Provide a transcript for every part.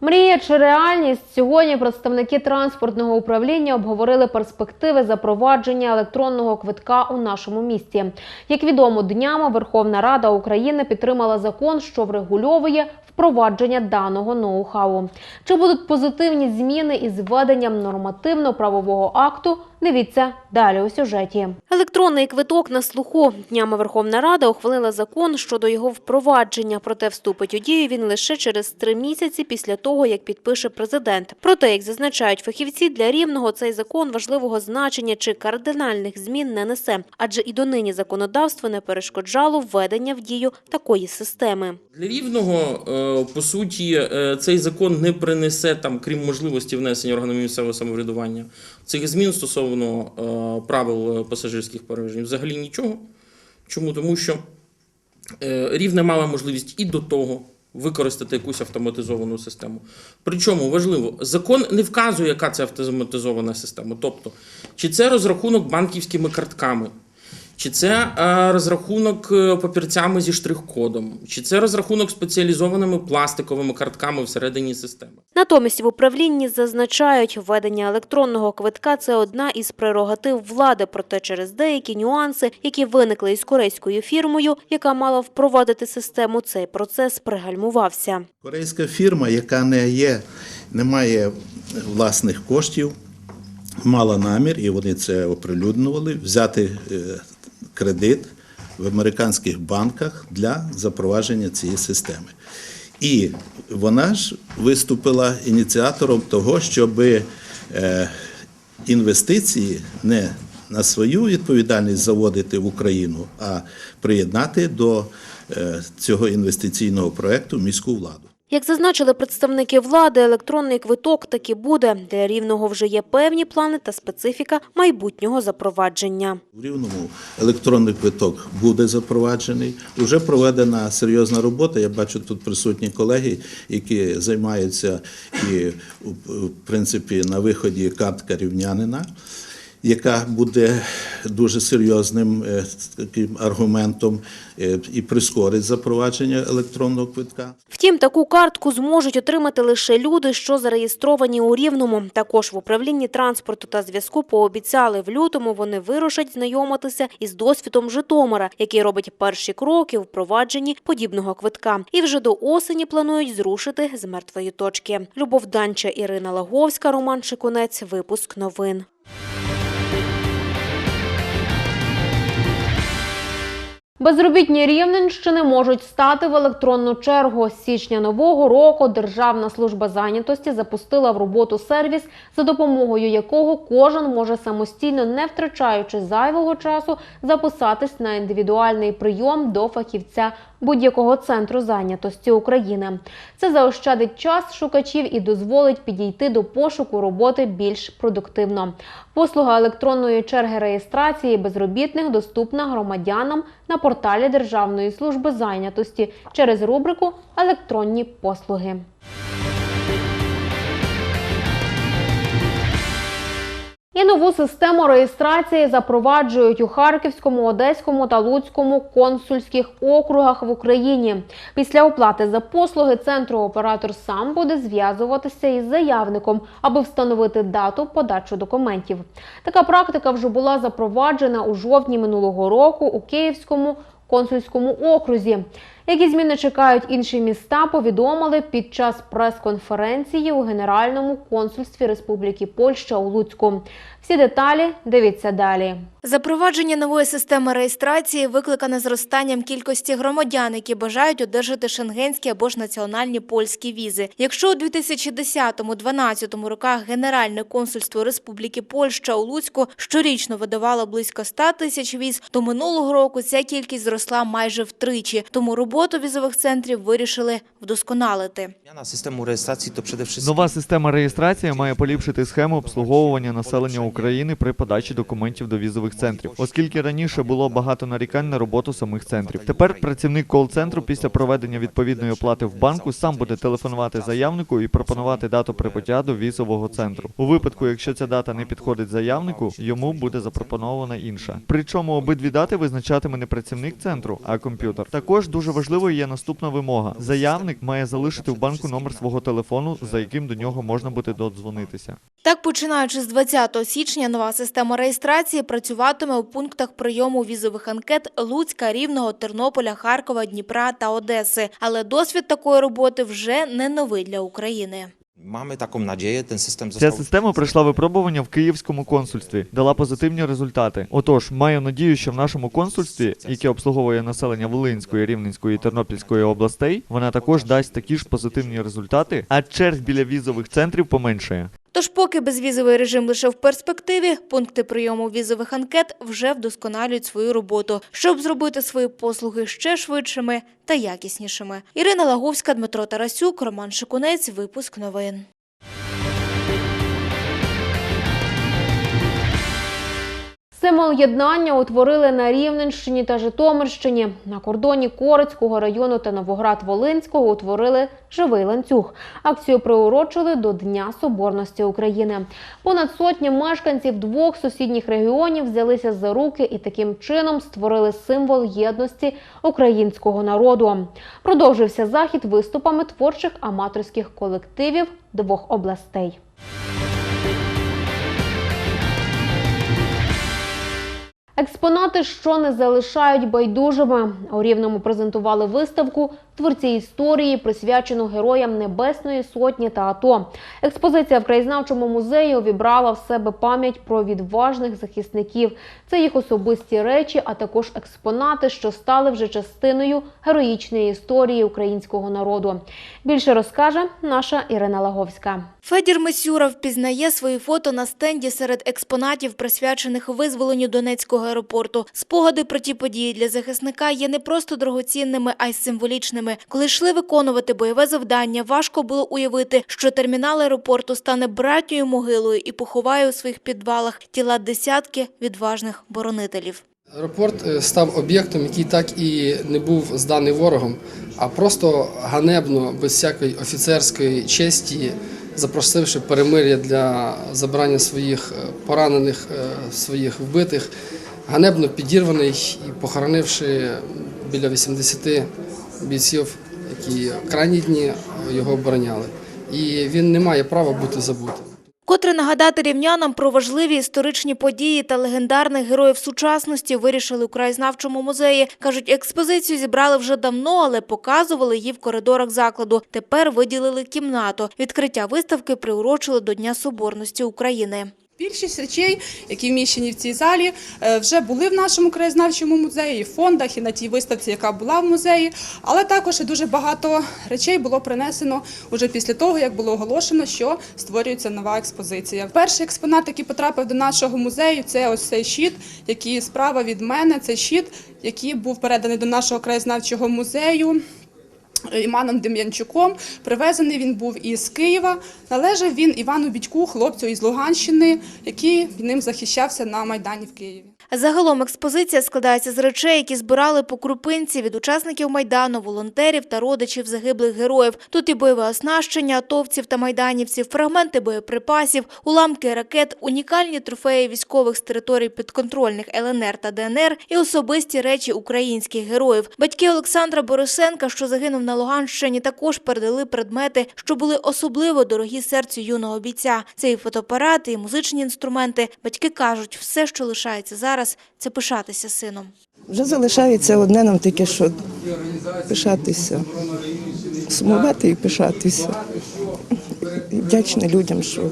Мрія чи реальність сьогодні представники транспортного управління обговорили перспективи запровадження електронного квитка у нашому місті. Як відомо, днями Верховна Рада України підтримала закон, що врегульовує впровадження даного ноу-хау. Чи будуть позитивні зміни із введенням нормативно-правового акту? Дивіться далі у сюжеті. Електронний квиток на слуху. Днями Верховна Рада ухвалила закон щодо його впровадження. Проте вступить у дію він лише через три місяці після того, як підпише президент. Проте, як зазначають фахівці, для рівного цей закон важливого значення чи кардинальних змін не несе, адже і донині законодавство не перешкоджало введення в дію такої системи. Для рівного, е, по суті, е, цей закон не принесе там, крім можливості внесення органами місцевого самоврядування цих змін стосовно е, правил пасажирських перевезень. Взагалі нічого. Чому? Тому що е, рівне мала можливість і до того використати якусь автоматизовану систему. Причому важливо, закон не вказує, яка це автоматизована система. Тобто, чи це розрахунок банківськими картками. Чи це е, розрахунок е, папірцями зі штрих-кодом, чи це розрахунок спеціалізованими пластиковими картками всередині системи. Натомість в управлінні зазначають, введення електронного квитка це одна із прерогатив влади. Проте через деякі нюанси, які виникли із корейською фірмою, яка мала впровадити систему, цей процес пригальмувався. Корейська фірма, яка не є, не має власних коштів, мала намір, і вони це оприлюднювали, взяти е, кредит в американських банках для запровадження цієї системи. І вона ж виступила ініціатором того, щоб е, інвестиції не на свою відповідальність заводити в Україну, а приєднати до е, цього інвестиційного проекту міську владу. Як зазначили представники влади, електронний квиток таки буде. Для рівного вже є певні плани та специфіка майбутнього запровадження. В Рівному електронний квиток буде запроваджений. Уже проведена серйозна робота. Я бачу тут присутні колеги, які займаються і в принципі на виході картка рівнянина. Яка буде дуже серйозним е, таким аргументом е, і прискорить запровадження електронного квитка. Втім, таку картку зможуть отримати лише люди, що зареєстровані у Рівному. Також в управлінні транспорту та зв'язку пообіцяли в лютому вони вирушать знайомитися із досвідом Житомира, який робить перші кроки у впровадженні подібного квитка. І вже до осені планують зрушити з мертвої точки. Любов Данча, Ірина Лаговська, Роман Шикунець. Випуск новин. Безробітні Рівненщини можуть стати в електронну чергу. З січня нового року Державна служба зайнятості запустила в роботу сервіс, за допомогою якого кожен може самостійно, не втрачаючи зайвого часу, записатись на індивідуальний прийом до фахівця будь-якого центру зайнятості України. Це заощадить час шукачів і дозволить підійти до пошуку роботи більш продуктивно. Послуга електронної черги реєстрації безробітних доступна громадянам на порталі Державної служби зайнятості через рубрику Електронні послуги. І нову систему реєстрації запроваджують у Харківському, Одеському та Луцькому консульських округах в Україні. Після оплати за послуги центру оператор сам буде зв'язуватися із заявником, аби встановити дату подачі документів. Така практика вже була запроваджена у жовтні минулого року у Київському консульському окрузі. Які зміни чекають інші міста, повідомили під час прес-конференції у Генеральному консульстві Республіки Польща у Луцьку. Всі деталі дивіться далі. Запровадження нової системи реєстрації викликане зростанням кількості громадян, які бажають одержати шенгенські або ж національні польські візи. Якщо у 2010-2012 роках Генеральне консульство Республіки Польща у Луцьку щорічно видавало близько 100 тисяч віз, то минулого року ця кількість зросла майже втричі. Тому робота роботу візових центрів вирішили вдосконалити. Нова система реєстрації має поліпшити схему обслуговування населення України при подачі документів до візових центрів, оскільки раніше було багато нарікань на роботу самих центрів. Тепер працівник кол-центру після проведення відповідної оплати в банку сам буде телефонувати заявнику і пропонувати дату прибуття до візового центру. У випадку, якщо ця дата не підходить заявнику, йому буде запропонована інша. Причому обидві дати визначатиме не працівник центру, а комп'ютер. Також дуже важливою є наступна вимога: заявник має залишити в банку номер свого телефону, за яким до нього можна буде додзвонитися. Так, починаючи з 20 січня, нова система реєстрації працюватиме у пунктах прийому візових анкет Луцька, Рівного, Тернополя, Харкова, Дніпра та Одеси. Але досвід такої роботи вже не новий для України. Mamy taką nadzieję, ten system Ця został система пройшла випробування в Київському консульстві, дала позитивні результати. Отож, маю надію, що в нашому консульстві, яке обслуговує населення Волинської, Рівненської і Тернопільської областей, вона також дасть такі ж позитивні результати, а черг біля візових центрів поменшає. Тож, поки безвізовий режим лише в перспективі, пункти прийому візових анкет вже вдосконалюють свою роботу, щоб зробити свої послуги ще швидшими та якіснішими. Ірина Лаговська, Дмитро Тарасюк, Роман Шикунець. Випуск новин. Символ єднання утворили на Рівненщині та Житомирщині. На кордоні Корицького району та Новоград-Волинського утворили живий ланцюг. Акцію приурочили до Дня Соборності України. Понад сотня мешканців двох сусідніх регіонів взялися за руки і таким чином створили символ єдності українського народу. Продовжився захід виступами творчих аматорських колективів двох областей. Експонати, що не залишають байдужими. У Рівному презентували виставку творці історії, присвячену героям Небесної Сотні та АТО. Експозиція в краєзнавчому музеї увібрала в себе пам'ять про відважних захисників. Це їх особисті речі, а також експонати, що стали вже частиною героїчної історії українського народу. Більше розкаже наша Ірина Лаговська. Федір Мисюра впізнає свої фото на стенді серед експонатів, присвячених визволенню Донецького аеропорту. Спогади про ті події для захисника є не просто дорогоцінними, а й символічними. Коли йшли виконувати бойове завдання, важко було уявити, що термінал аеропорту стане братньою могилою і поховає у своїх підвалах тіла десятки відважних боронителів. Аеропорт е, став об'єктом, який так і не був зданий ворогом, а просто ганебно, без всякої офіцерської честі, запросивши перемир'я для забрання своїх е, поранених, е, своїх вбитих, ганебно підірваний і похоронивши біля 80 бійців, які крайні дні його обороняли. І він не має права бути забутим. Котре нагадати рівнянам про важливі історичні події та легендарних героїв сучасності вирішили у краєзнавчому музеї. Кажуть, експозицію зібрали вже давно, але показували її в коридорах закладу. Тепер виділили кімнату. Відкриття виставки приурочили до Дня Соборності України. Більшість речей, які вміщені в цій залі, е, вже були в нашому краєзнавчому музеї, в фондах, і на тій виставці, яка була в музеї. Але також і дуже багато речей було принесено уже після того, як було оголошено, що створюється нова експозиція. Перший експонат, який потрапив до нашого музею, це ось цей щит, який справа від мене. Це щит, який був переданий до нашого краєзнавчого музею. Іманом Дем'янчуком. Привезений він був із Києва. Належав він Івану Бідьку, хлопцю із Луганщини, який ним захищався на Майдані в Києві. Загалом експозиція складається з речей, які збирали по крупинці від учасників Майдану, волонтерів та родичів загиблих героїв. Тут і бойове оснащення атовців та майданівців, фрагменти боєприпасів, уламки ракет, унікальні трофеї військових з територій підконтрольних ЛНР та ДНР і особисті речі українських героїв. Батьки Олександра Борисенка, що загинув на Луганщині, також передали предмети, що були особливо дорогі серцю юного бійця. Це і фотоапарати, і музичні інструменти. Батьки кажуть, все, що лишається зараз, це пишатися сином. Вже залишається одне нам тільки що пишатися, сумувати і пишатися. І вдячні людям, що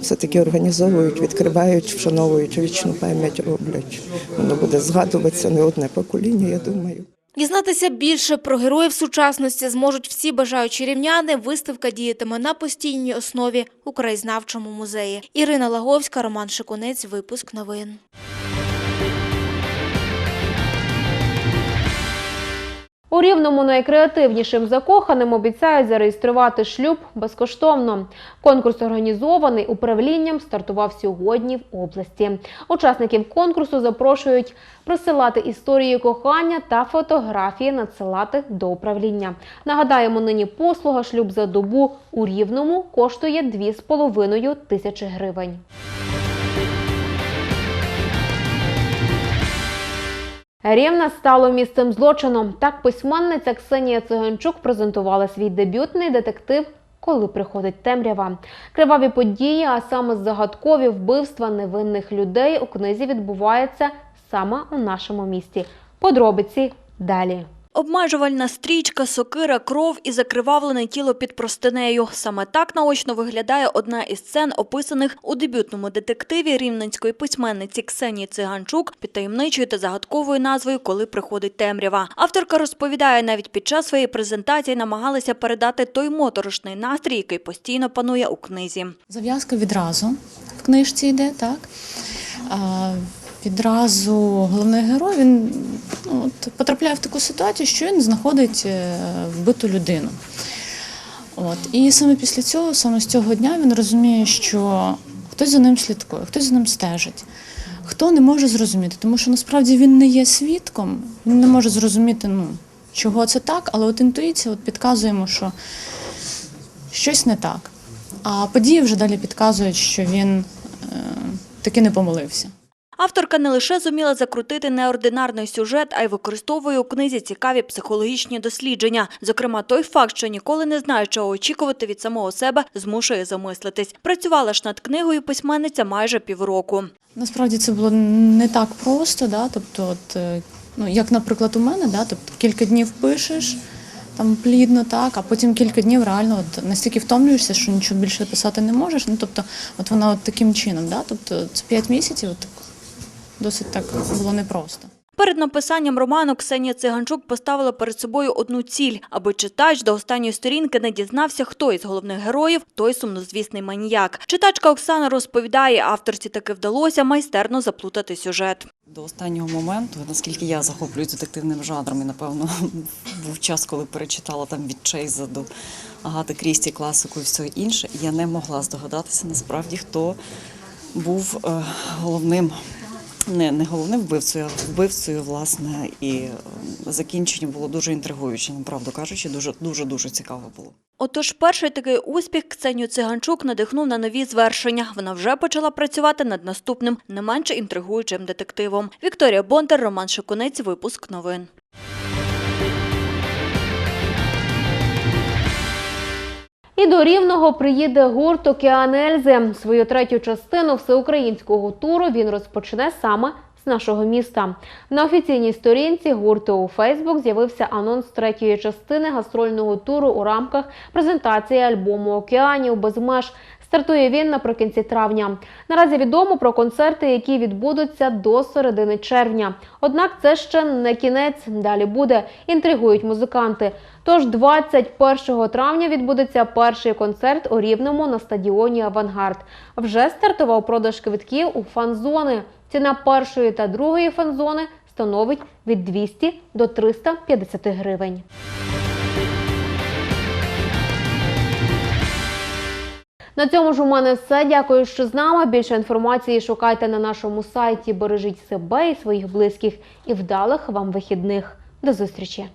все-таки організовують, відкривають, вшановують вічну пам'ять роблять. Воно буде згадуватися не одне покоління, я думаю. Дізнатися більше про героїв сучасності зможуть всі бажаючі рівняни. Виставка діятиме на постійній основі у краєзнавчому музеї. Ірина Лаговська, Роман Шикунець. Випуск новин. У рівному найкреативнішим закоханим обіцяють зареєструвати шлюб безкоштовно. Конкурс організований управлінням стартував сьогодні в області. Учасників конкурсу запрошують присилати історії кохання та фотографії надсилати до управління. Нагадаємо, нині послуга шлюб за добу у рівному коштує 2,5 тисячі гривень. Рівне стало місцем злочину. Так письменниця Ксенія Циганчук презентувала свій дебютний детектив Коли приходить темрява. Криваві події, а саме загадкові вбивства невинних людей у книзі відбуваються саме у нашому місті. Подробиці далі. Обмежувальна стрічка, сокира, кров і закривавлене тіло під простинею. Саме так наочно виглядає одна із сцен, описаних у дебютному детективі рівненської письменниці Ксенії Циганчук під таємничою та загадковою назвою Коли приходить темрява. Авторка розповідає, навіть під час своєї презентації намагалася передати той моторошний настрій, який постійно панує у книзі. Зав'язка відразу в книжці йде, так. Відразу головний герой він ну, от, потрапляє в таку ситуацію, що він знаходить е, вбиту людину. От. І саме після цього, саме з цього дня, він розуміє, що хтось за ним слідкує, хтось за ним стежить. Хто не може зрозуміти, тому що насправді він не є свідком, він не може зрозуміти, ну, чого це так, але от інтуїція от підказує йому, що щось не так. А події вже далі підказують, що він е, таки не помилився. Авторка не лише зуміла закрутити неординарний сюжет, а й використовує у книзі цікаві психологічні дослідження. Зокрема, той факт, що ніколи не знає, чого очікувати від самого себе, змушує замислитись. Працювала ж над книгою письменниця майже півроку. Насправді це було не так просто, да? тобто, от, е, ну, як, наприклад, у мене, да? тобто кілька днів пишеш там плідно, так, а потім кілька днів реально от, настільки втомлюєшся, що нічого більше писати не можеш. Ну, тобто, от вона от таким чином, да? тобто це п'ять місяців, от, досить так було непросто. Перед написанням роману Ксенія Циганчук поставила перед собою одну ціль, аби читач до останньої сторінки не дізнався, хто із головних героїв той сумнозвісний маніяк. Читачка Оксана розповідає, авторці таки вдалося майстерно заплутати сюжет. До останнього моменту, наскільки я захоплююсь детективним жанром, і напевно був час, коли перечитала там від Чейза до Агати Крісті, класику і все інше, я не могла здогадатися насправді, хто був е, головним, не, не головним вбивцею, а вбивцею, власне, і е, закінчення було дуже інтригуюче, правду кажучи, дуже дуже дуже цікаво було. Отож, перший такий успіх Ксенію Циганчук надихнув на нові звершення. Вона вже почала працювати над наступним, не менше інтригуючим детективом. Вікторія Бондар, Роман Шикунець, випуск новин. І до Рівного приїде гурт «Океан Ельзи». Свою третю частину всеукраїнського туру він розпочне саме нашого міста. На офіційній сторінці гурту у Фейсбук з'явився анонс третьої частини гастрольного туру у рамках презентації альбому Океанів без меж. Стартує він наприкінці травня. Наразі відомо про концерти, які відбудуться до середини червня. Однак це ще не кінець. Далі буде. Інтригують музиканти. Тож 21 травня відбудеться перший концерт у Рівному на стадіоні Авангард. Вже стартував продаж квитків у фан-зони. Ціна першої та другої фан-зони становить від 200 до 350 гривень. На цьому ж у мене все. Дякую, що з нами. Більше інформації шукайте на нашому сайті. Бережіть себе і своїх близьких і вдалих вам вихідних. До зустрічі!